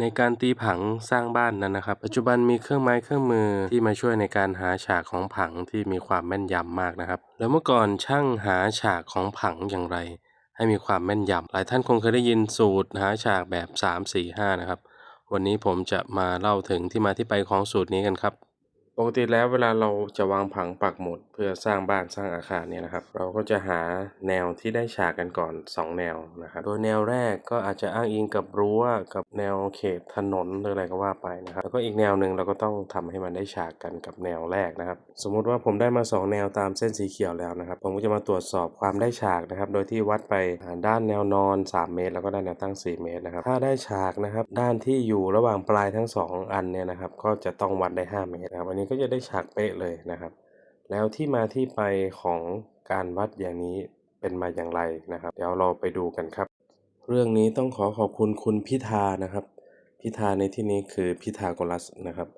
ในการตีผังสร้างบ้านนั้นนะครับ ปัจจุบันมีเครื่องไม้เครื่องมือที่มาช่วยในการหาฉากของผังที่มีความแม่นยำมากนะครับ แล้วเมื่อก่อนช่างหาฉากของผังอย่างไร ให้มีความแม่นยำหลายท่านคงเคยได้ยินสูตรหาฉากแบบ 3 4 5 นะครับ วันนี้ผมจะมาเล่าถึงที่มาที่ไปของสูตรนี้กันครับ ปกติแล้วเวลาเราจะวางผังปักหมุดเพื่อสร้างบ้านสร้างอาคารเนี่ยนะครับ เราก็จะหาแนวที่ได้ฉากกันก่อน 2 แนวนะครับโดยแนวแรกก็อาจจะอ้างอิงกับรั้วกับแนวเขตถนนหรืออะไรก็ว่าไปนะครับแล้วก็อีกแนวหนึ่งเราก็ต้องทำให้มันได้ฉากกันกับแนวแรกนะครับ สมมุติว่าผมได้มา 2 แนวตามเส้นสีเขียวแล้วนะครับ ผมก็จะมาตรวจสอบความได้ฉากนะครับ โดยที่วัดไปด้านแนวนอน 3 เมตร แล้วก็ด้านแนวตั้ง 4 เมตรนะครับถ้าได้ฉากนะครับด้านที่อยู่ระหว่างปลายทั้ง 2 อันเนี่ยนะครับก็จะต้องวัดได้ 5 เมตรนะครับอันนี้ก็จะได้ฉากเป๊ะเลยนะครับ แล้วที่มาที่ไปของการวัดอย่างนี้เป็นมาอย่างไรนะครับ เดี๋ยวเราไปดูกันครับ เรื่องนี้ต้องขอขอบคุณคุณพิธานะครับ พิธาในที่นี้คือพิธาโกรัสนะครับ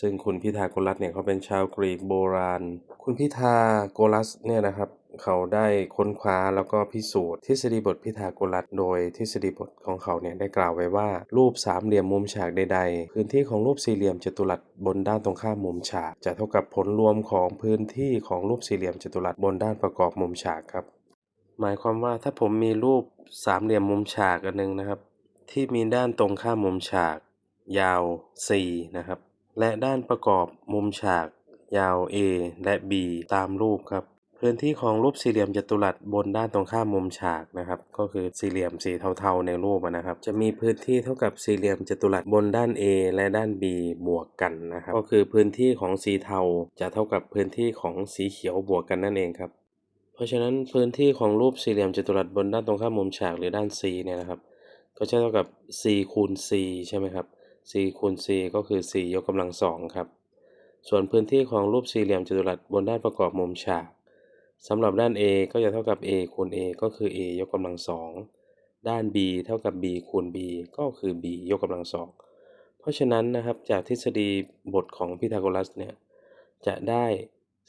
ซึ่งคุณพิธาโกรัสเนี่ยเขาเป็นชาวกรีกโบราณ คุณพิธาโกรัสเนี่ยนะครับเขาได้ค้นคว้าแล้วก็พิสูจน์ทฤษฎีบทพิธาโกรัสโดยทฤษฎีบทของเขาเนี่ยได้กล่าวไว้ว่า รูปสามเหลี่ยมมุมฉากใดๆ พื้นที่ของรูปสี่เหลี่ยมจัตุรัสบนด้านตรงข้ามมุมฉาก จะเท่ากับผลรวมของพื้นที่ของรูปสี่เหลี่ยมจัตุรัสบนด้านประกอบมุมฉากครับ หมายความว่าถ้าผมมีรูปสามเหลี่ยมมุมฉากอันหนึงนะครับ ที่มีด้านตรงข้ามมุมฉาก ยาว C นะครับ และด้านประกอบมุมฉากยาว A และ B ตามรูปครับพื้นที่ของรูปสี่เหลี่ยมจัตุรัสบนด้านตรงข้ามมุมฉากนะครับ ก็คือสี่เหลี่ยมสีเทาๆในรูปนะครับ จะมีพื้นที่เท่ากับสี่เหลี่ยมจัตุรัสบนด้าน A และด้าน B บวกกันนะครับ ก็คือพื้นที่ของสีเทาจะเท่ากับพื้นที่ของสีเขียวบวกกันนั่นเองครับ เพราะฉะนั้นพื้นที่ของรูปสี่เหลี่ยมจัตุรัสบนด้านตรงข้ามมุมฉากหรือด้าน C เนี่ยนะครับ ก็จะเท่ากับ c คูณ c ใช่ไหมครับ c คูณ c ก็คือ c ยกกำลังสองครับ ส่วนพื้นที่ของรูปสี่เหลี่ยมจัตุรัสบนด้านประกอบมุมฉากสำหรับด้าน a ก็จะเท่ากับ a คูณ a ก็คือ a ยกกำลังสองด้าน b เท่ากับ b คูณ b ก็คือ b ยกกำลังสองเพราะฉะนั้นนะครับจากทฤษฎีบทของพีทาโกรัสเนี่ยจะได้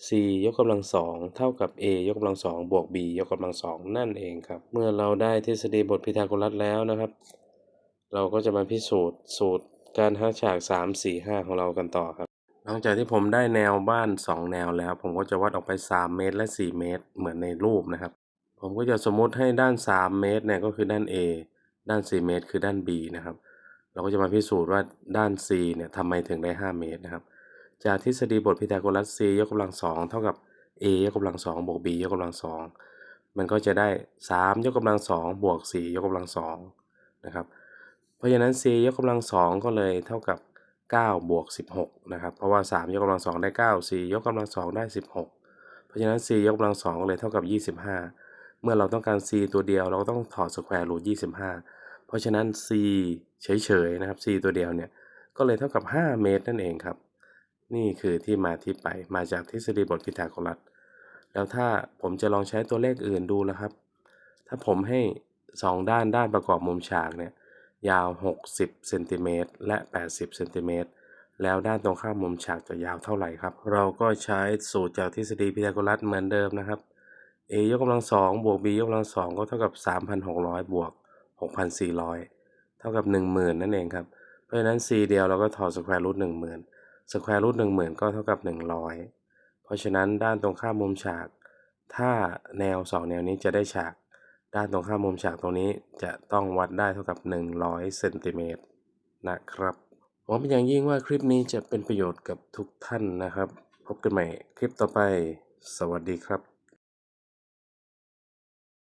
c ยกกำลังสองเท่ากับ a ยกกำลังสองบวก b ยกกำลังสองนั่นเองครับ เมื่อเราได้ทฤษฎีบทพีทาโกรัสแล้วนะครับ เราก็จะมาพิสูจน์สูตร การหาฉาก3 4 5 ของเรากันต่อครับ หลังจากที่ผมได้แนวบ้าน 2 แนวแล้ว ผมก็จะวัดออกไป 3 เมตรและ 4 เมตร เหมือนในรูปนะครับ ผมก็จะสมมุติให้ด้าน 3 เมตรเนี่ยก็คือด้าน A ด้าน 4 เมตร คือด้าน B นะครับ เราก็จะมาพิสูจน์ว่าด้าน C เนี่ยทำไมถึงได้ 5 เมตรนะครับ จากทฤษฎีบทพีทาโกรัส c ยกกำลังสองเท่ากับ a ยกกำลังสองบวก b ยกกำลังสองมันก็จะได้ 3 ยกกำลังสองบวก4ยกกำลังสองนะครับ ราะฉะนั้น c ยกกำลังสองก็เลยเท่ากับ9บวก16นะครับ เพราะว่า 3 ยกกำลังสองได้ 9 4 ยกกำลังสองได้ 16 เพราะฉะนั้น c ยกกำลังสองก็เลยเท่ากับ 25 เมื่อเราต้องการ c ตัวเดียวเราก็ต้องถอดสแควร์รูท25 เพราะฉะนั้น c เฉยๆนะครับ c ตัวเดียวเนี่ยก็เลยเท่ากับ 5 เมตรนั่นเองครับ นี่คือที่มาที่ไปมาจากทฤษฎีบทพีทาโกรัส แล้วถ้าผมจะลองใช้ตัวเลขอื่นดูแล้วครับ ถ้าผมให้ 2 ด้านด้านประกอบมุมฉากเนี่ย ยาว 60เซนติเมตรและ 80เซนติเมตรแล้วด้านตรงข้ามมุมฉากจะยาวเท่าไหร่ครับ เราก็ใช้สูตรจากทฤษฎีพีทาโกรัสเหมือนเดิมนะครับ a ยกกำลังสองบวก b ยกกำลังสองก็เท่ากับ 3,600 บวก 6,400 เท่ากับ 10,000 นั่นเองครับ เพราะฉะนั้น c เดียวเราก็ถอดสแควร์รูท10,000สแควร์รูท10,000 ก็เท่ากับ 100 เพราะฉะนั้นด้านตรงข้ามมุมฉาก ถ้าแนว 2 แนวนี้จะได้ฉาก ด้านตรงข้ามมุมฉากตรงนี้จะต้องวัดได้เท่ากับ 100เซนติเมตรนะครับหวังเป็นอย่างยิ่งว่าคลิปนี้จะเป็นประโยชน์กับทุกท่านนะครับ พบกันใหม่คลิปต่อไป สวัสดีครับ